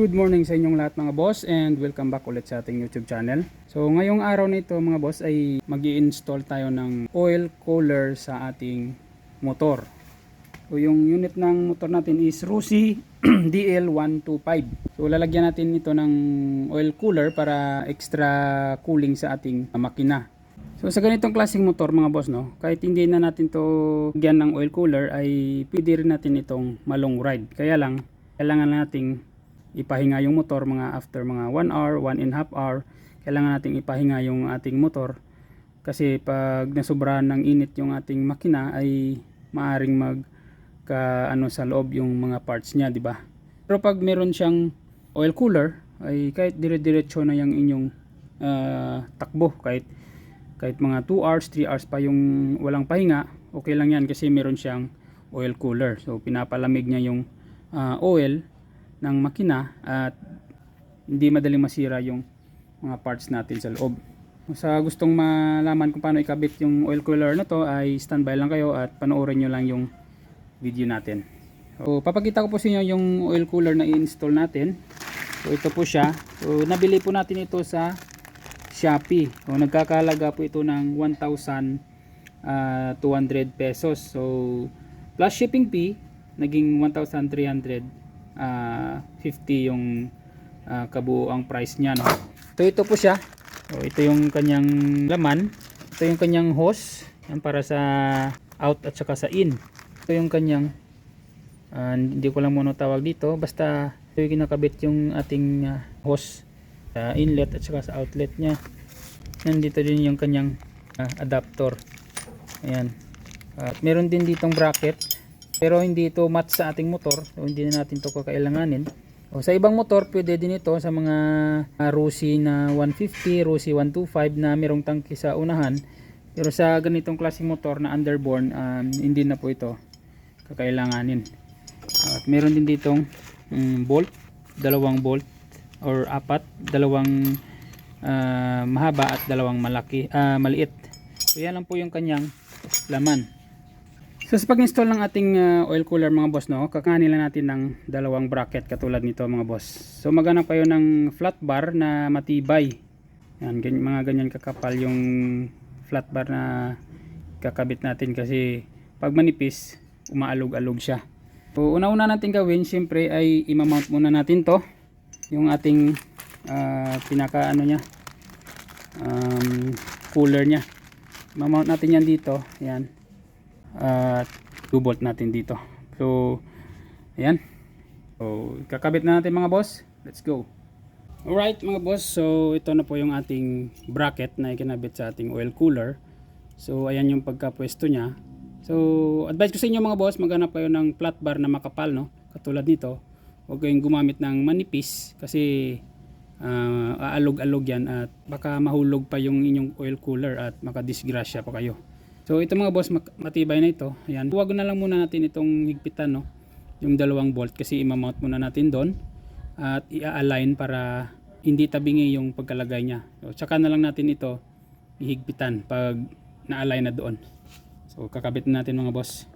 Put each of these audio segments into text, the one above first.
Good morning sa inyong lahat mga boss and welcome back ulit sa ating YouTube channel. So ngayong araw na ito mga boss ay mag install tayo ng oil cooler sa ating motor. So yung unit ng motor natin is Rusi DL125. So lalagyan natin ito ng oil cooler para extra cooling sa ating makina. So sa ganitong klaseng motor mga boss no, kahit hindi na natin to lagyan ng oil cooler ay pwede rin natin itong malong ride. Kaya lang kailangan nating ipahinga yung motor mga after mga 1 hour, 1 and half hour. Kailangan nating ipahinga yung ating motor kasi pag nasobrahan ng init yung ating makina ay maaring mag ka ano sa loob yung mga parts niya, di ba? Pero pag meron siyang oil cooler ay kahit dire-diretso na yung inyong ah, takbo kahit kahit mga 2 hours, 3 hours pa yung walang pahinga, okay lang yan kasi meron siyang oil cooler. So pinapalamig niya yung ah, oil ng makina at hindi madaling masira yung mga parts natin sa loob. Sa gustong malaman kung paano ikabit yung oil cooler na to ay standby lang kayo at panoorin nyo lang yung video natin. So, papakita ko po sa inyo yung oil cooler na i-install natin. So, ito po siya. So, nabili po natin ito sa Shopee. So, nagkakalaga po ito ng 1,200 pesos. So, plus shipping fee, naging 1,300 ah 50 yung ah, kabuoang price niya. No? So, ito po siya. So, ito yung kanyang laman. Ito yung kanyang hose. Yan para sa out at saka sa in. Ito yung kanyang ah, hindi ko lang muna tawag dito. Basta ito yung kinakabit yung ating ah, hose sa inlet at saka sa outlet niya. Nandito din yung kanyang ah, adapter. Ayan. At meron din ditong bracket. Pero hindi ito match sa ating motor. So hindi na natin ito kakailanganin. O, sa ibang motor, pwede din ito sa mga uh, Rusi na 150, Rusi 125 na merong tangke sa unahan. Pero sa ganitong klaseng motor na underborn, um, hindi na po ito kakailanganin. At meron din ditong mm, bolt, dalawang bolt or apat, dalawang ah, mahaba at dalawang malaki, ah, maliit. So yan lang po yung kanyang laman. So sa pag-install ng ating ah, oil cooler mga boss no, kakanin lang natin ng dalawang bracket katulad nito mga boss. So maghanap kayo ng flat bar na matibay. Yan, ganyan, mga ganyan kakapal yung flat bar na kakabit natin kasi pag manipis, umaalog-alog siya. So una-una natin gawin, siyempre ay imamount muna natin to. Yung ating ah, pinaka ano niya, um, cooler niya. Mamount natin yan dito. Yan at 2 bolt natin dito. So ayan. So kakabit na natin mga boss. Let's go. Alright mga boss. So ito na po yung ating bracket na ikinabit sa ating oil cooler. So ayan yung pagkapwesto nya so advice ko sa inyo mga boss maghanap kayo ng flat bar na makapal no? Katulad nito. Huwag kayong gumamit ng manipis kasi ah, aalog-alog yan at baka mahulog pa yung inyong oil cooler at makadisgrasya pa kayo So ito mga boss matibay na ito. Ayan. Huwag na lang muna natin itong higpitan no. Yung dalawang bolt kasi imamount muna natin doon at i-align para hindi tabingi yung pagkalagay niya. So tsaka na lang natin ito ihigpitan pag na-align na doon. So kakabit na natin mga boss.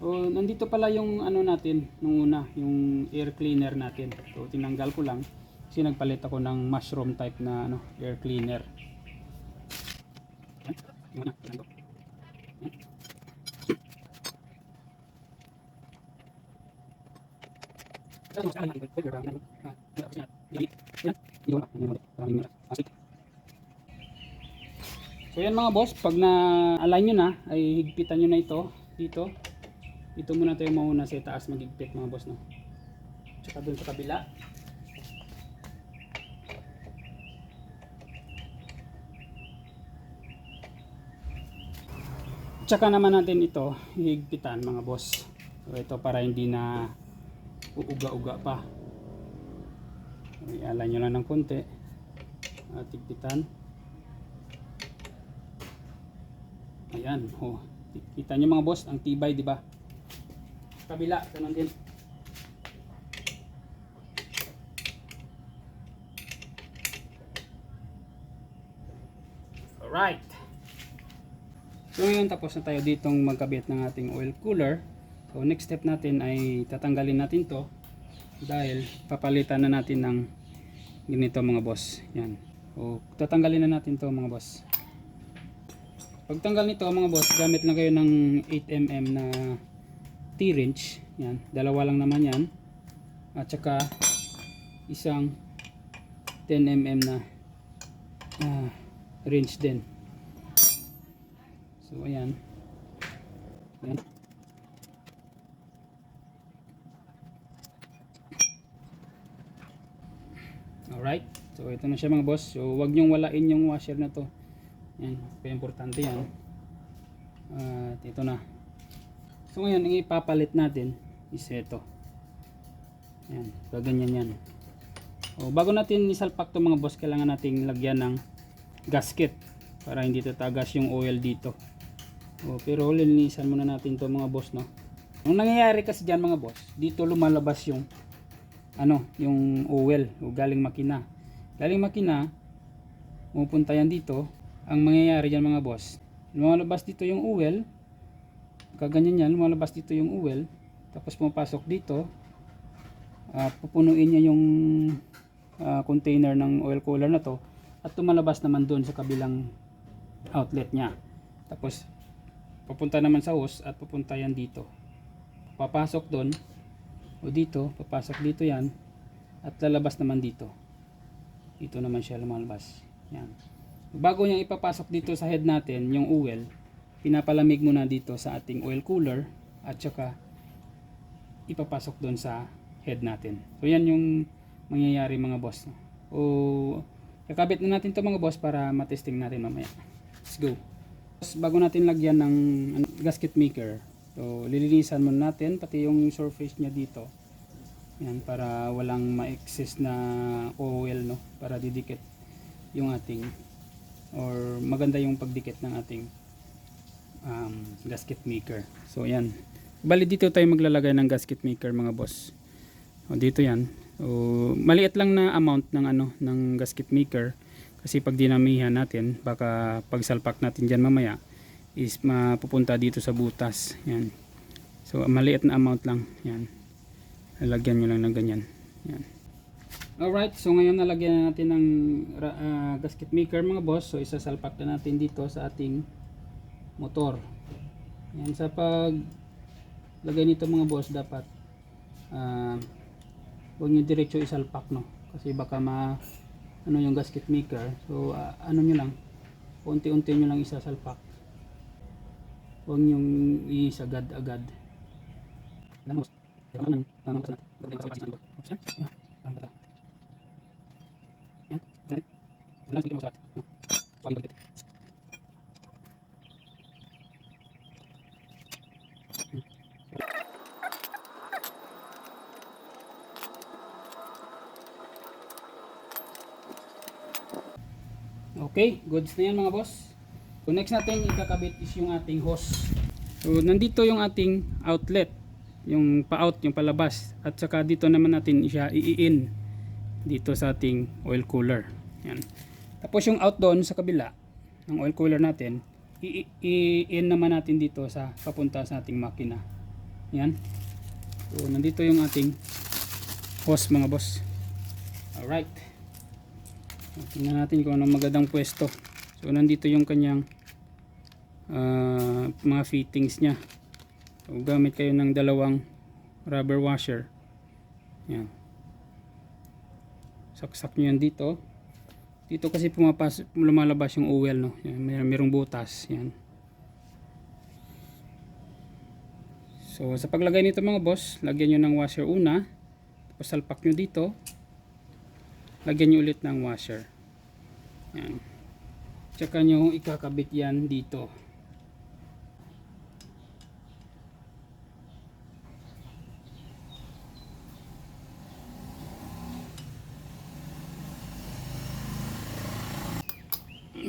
So nandito pala yung ano natin nung una, yung air cleaner natin. So tinanggal ko lang kasi nagpalit ako ng mushroom type na ano, air cleaner. So yan mga boss, pag na-align nyo na, ay higpitan nyo na ito, dito. Dito muna tayo mauna sa taas magigpit mga boss, no? Tsaka dun sa kabila. Tsaka naman natin ito higpitan mga boss. So ito para hindi na uuga-uga pa. Ialay nyo lang ng konti. At higpitan. Ayan. Oh. Kita nyo mga boss, ang tibay, di ba? Kabila, ganun din. Alright. So ngayon tapos na tayo ditong magkabit ng ating oil cooler. So next step natin ay tatanggalin natin to dahil papalitan na natin ng ganito mga boss. Yan. O tatanggalin na natin to mga boss. Pagtanggal nito mga boss gamit lang kayo ng 8mm na T-wrench yan. Dalawa lang naman yan. At saka isang 10mm na ah, wrench din so ayan yan Alright. So ito na siya mga boss. So wag niyong walain yung washer na to. Yan. Kaya importante yan. At ito na. So ngayon, ang ipapalit natin is ito. Yan. Gaganyan yan. O, bago natin isalpak to mga boss, kailangan nating lagyan ng gasket para hindi tatagas yung oil dito. O, pero linisan muna natin to mga boss no. Ang nangyayari kasi diyan mga boss, dito lumalabas yung ano, yung oil o galing makina. Galing makina, pupunta yan dito. Ang mangyayari dyan mga boss, lumalabas dito yung oil, kaganyan yan, lumalabas dito yung oil, tapos pumapasok dito, ah, pupunuin niya yung ah, container ng oil cooler na to, at tumalabas naman doon sa kabilang outlet niya. Tapos, papunta naman sa hose at pupunta yan dito. Papasok doon, o dito, papasok dito yan at lalabas naman dito. Dito naman siya lumalabas. Yan. Bago niya ipapasok dito sa head natin, yung oil, pinapalamig muna dito sa ating oil cooler at saka ipapasok doon sa head natin. So yan yung mangyayari mga boss. O kakabit na natin to mga boss para matesting natin mamaya. Let's go. Bago natin lagyan ng ano, gasket maker, So, lilinisan muna natin pati yung surface niya dito. Yan para walang ma-excess na oil no para didikit yung ating or maganda yung pagdikit ng ating um, gasket maker. So, yan. Bali dito tayo maglalagay ng gasket maker mga boss. O, dito yan. O, maliit lang na amount ng ano ng gasket maker kasi pag dinamihan natin baka pagsalpak natin diyan mamaya is mapupunta dito sa butas. Yan. So maliit na amount lang. Yan. Lalagyan nyo lang ng ganyan. Yan. Alright so ngayon nalagyan na natin ng ah, gasket maker mga boss. So isasalpak na natin dito sa ating motor. Yan sa pag lagay nito mga boss dapat ah huwag nyo diretso isalpak no? Kasi baka ma ano yung gasket maker. So ah, ano nyo lang unti-unti nyo lang isasalpak. Huwag niyong isagad agad Okay, goods na yan mga boss. So next natin ikakabit is yung ating hose. So nandito yung ating outlet, yung pa-out, yung palabas. At saka dito naman natin siya i-in dito sa ating oil cooler. Yan. Tapos yung out doon sa kabila ng oil cooler natin, i-in naman natin dito sa papunta sa ating makina. Yan. So nandito yung ating hose mga boss. Alright. Tingnan natin kung anong magandang pwesto. So nandito yung kanyang ah, mga fittings niya. So, gamit kayo ng dalawang rubber washer. Yan. Saksak nyo yan dito. Dito kasi pumapas, lumalabas yung oil. No? Yan, may, mayroong butas. Yan. So sa paglagay nito mga boss, lagyan nyo ng washer una. Tapos salpak nyo dito. Lagyan nyo ulit ng washer. Yan. Tsaka nyo ikakabit yan dito.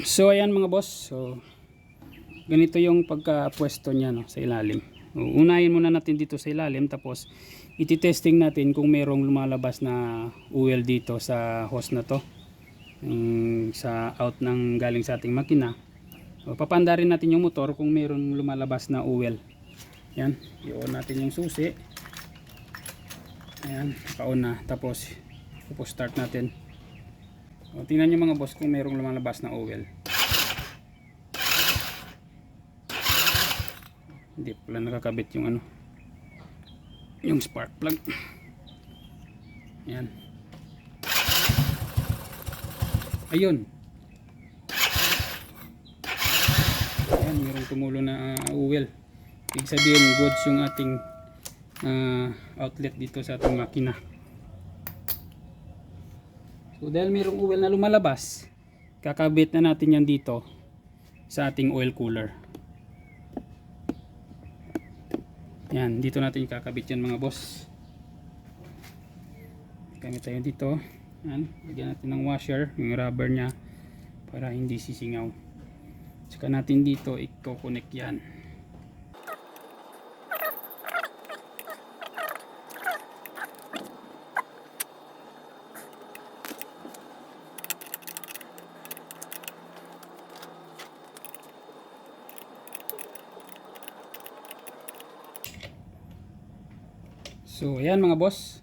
So ayan mga boss. So ganito yung pagka-pwesto niya no, sa ilalim. Unahin muna natin dito sa ilalim tapos iti-testing natin kung merong lumalabas na oil dito sa hose na to. Yung sa out ng galing sa ating makina. O, papanda rin natin yung motor kung merong lumalabas na oil. Yan, i-on natin yung susi. Ayan, naka-on na. Tapos, tapos start natin. O, tingnan nyo mga boss kung mayroong lumalabas na oil. Hindi pala nakakabit yung ano. Yung spark plug. Ayan. Ayun. Ayan, mayroong tumulo na uh, oil. Ibig sabihin, goods yung ating ah, outlet dito sa ating makina. So dahil mayroong oil na lumalabas, kakabit na natin yan dito sa ating oil cooler. Yan, dito natin kakabit yan mga boss. Gamit tayo dito. Yan, lagyan natin ng washer, yung rubber niya para hindi sisingaw. Saka natin dito i-connect yan. So, ayan mga boss.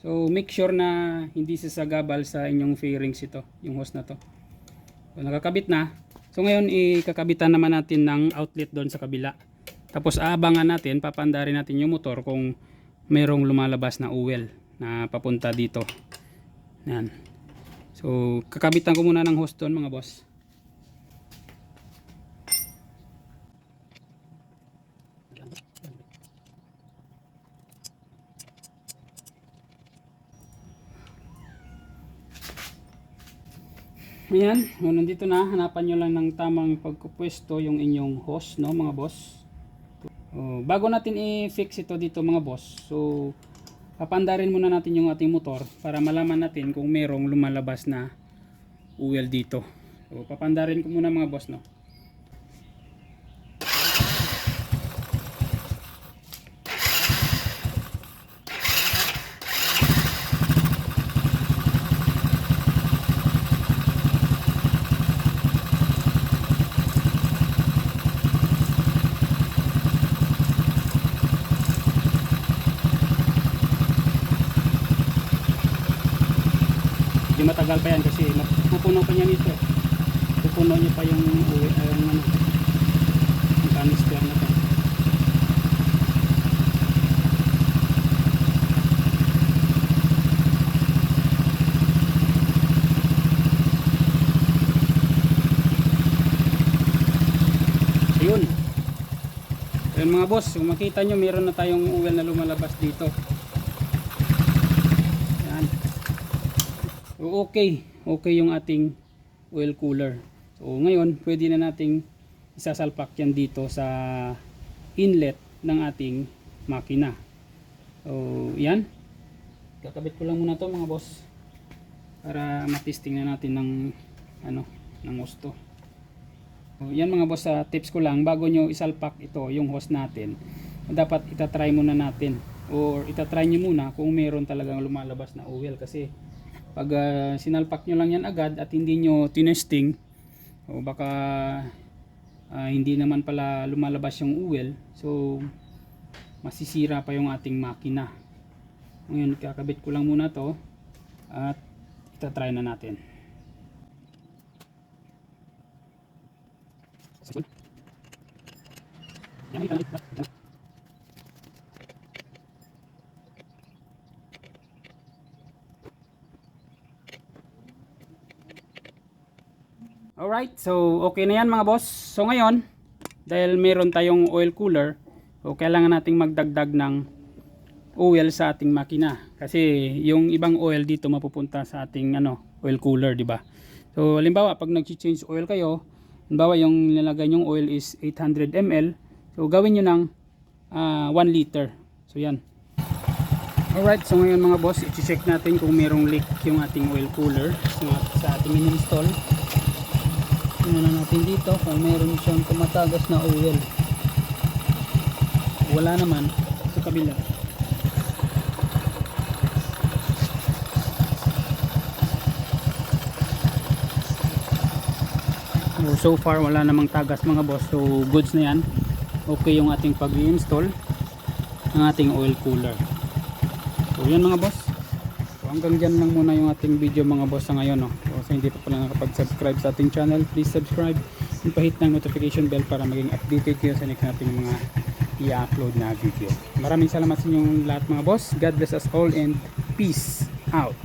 So, make sure na hindi sasagabal sa inyong fairings ito, yung hose na to. So, nakakabit na. So, ngayon, ikakabitan naman natin ng outlet doon sa kabila. Tapos, aabangan natin, papandarin natin yung motor kung merong lumalabas na oil na papunta dito. Yan. So, kakabitan ko muna ng hose doon mga boss. Ayan, o, nandito na. Hanapan nyo lang ng tamang pagkupwesto yung inyong hose, no mga boss. O, bago natin i-fix ito dito mga boss, so papandarin muna natin yung ating motor para malaman natin kung merong lumalabas na oil dito. So, papandarin ko muna mga boss, no. Matagal pa yan kasi pupuno pa niya nito. Pupuno niya pa yung uwi, ay, yung ano, yung canister na to. Ayun. Ayun mga boss, kung makita nyo meron na tayong oil na lumalabas dito. Yan. Okay. Okay yung ating oil cooler. So ngayon, pwede na nating isasalpak yan dito sa inlet ng ating makina. So yan. Kakabit ko lang muna to mga boss. Para matesting na natin ng ano, ng gusto. So, yan mga boss, sa tips ko lang, bago nyo isalpak ito, yung hose natin, dapat itatry muna natin or itatry nyo muna kung meron talagang lumalabas na oil kasi pag ah, sinalpak nyo lang yan agad at hindi nyo tinesting o baka ah, hindi naman pala lumalabas yung oil so masisira pa yung ating makina. Ngayon kakabit ko lang muna to at itatry na natin Alright, so okay na yan mga boss. So ngayon, dahil meron tayong oil cooler, so kailangan nating magdagdag ng oil sa ating makina. Kasi yung ibang oil dito mapupunta sa ating ano, oil cooler, di ba? So halimbawa, pag nag-change oil kayo, halimbawa yung nilagay nyong oil is 800 ml, so gawin nyo ng ah, 1 liter. So yan. Alright, so ngayon mga boss, i-check natin kung merong leak yung ating oil cooler sa ating in-install. Tingnan na natin dito kung meron siyang tumatagas na oil. Wala naman sa kabila. So, so far wala namang tagas mga boss. So goods na yan. Okay yung ating pag-install ng ating oil cooler. So yan mga boss. So hanggang dyan lang muna yung ating video mga boss sa ngayon. No? Sa hindi pa pala nakapag-subscribe sa ating channel, please subscribe and pahit ng notification bell para maging updated kayo sa next nating mga i-upload na video. Maraming salamat sa inyong lahat mga boss. God bless us all and peace out.